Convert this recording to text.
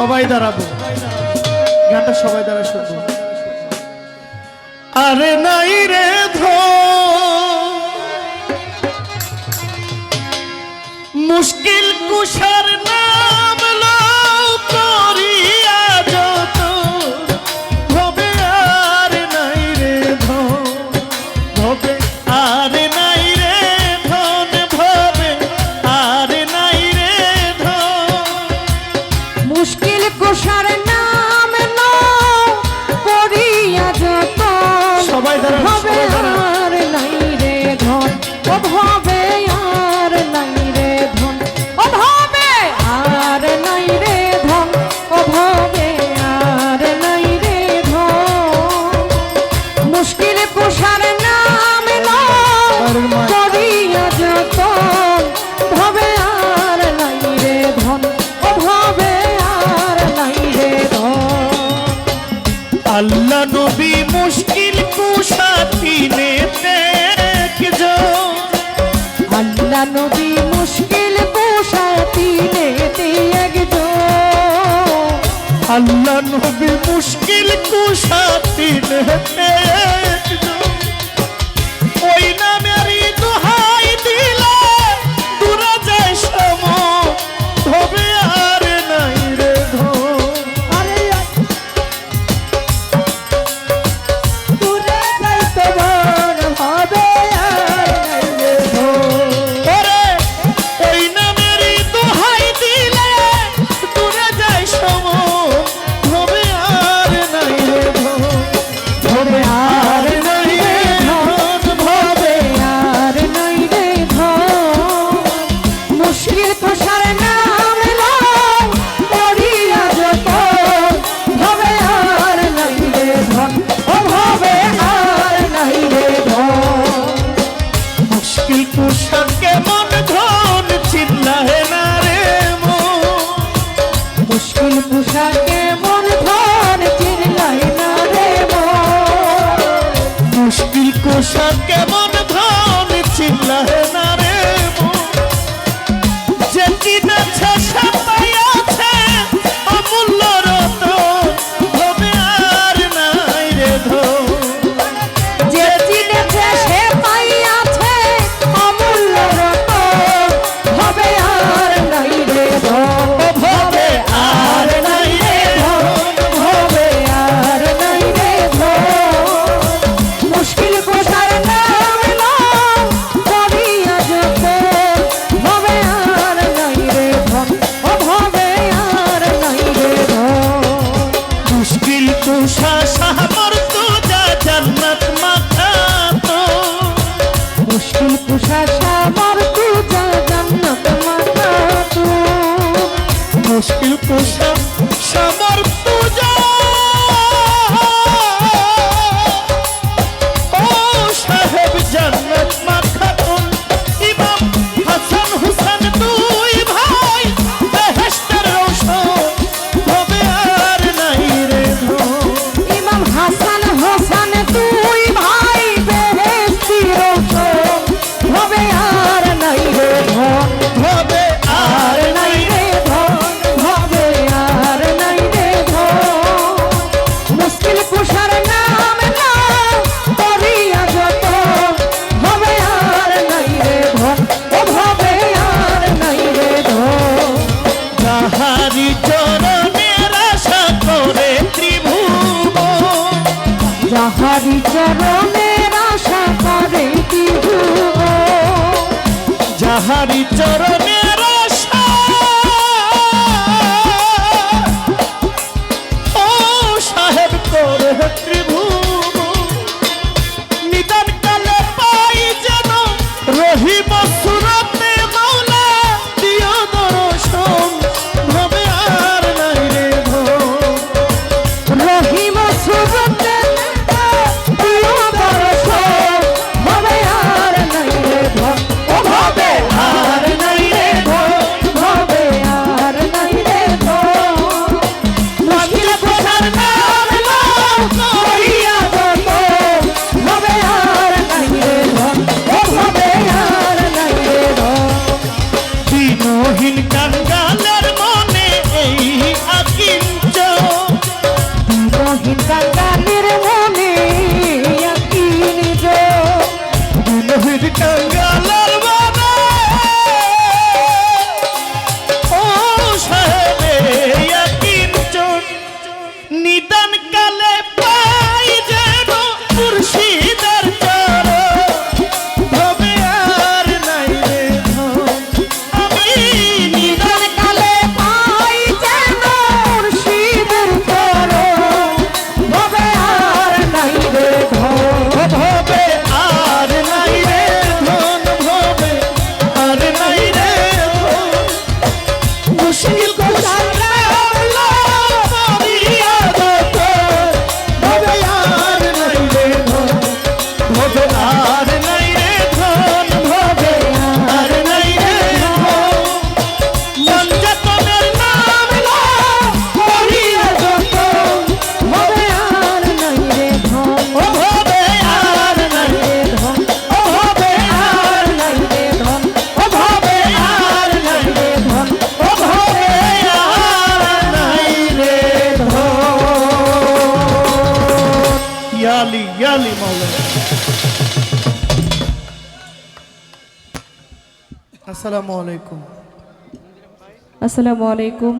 সবাই দাঁড়াবো। গানটা সবাই দাঁড়া শুনব। আরে নাই রে আল্লাহ নবী মুশকিল কুশা তিন shot হরি চরণের আশা করে বিহু যাহারি চরণের আশা ও সাহেব করে ত্রিভুজ রহিন কাঙ্গালের মনে এই আকিঞ্চ রহিন কাঙ্গালের মনে দয়ালি মাওলা আসসালামু আলাইকুম আসসালামু আলাইকুম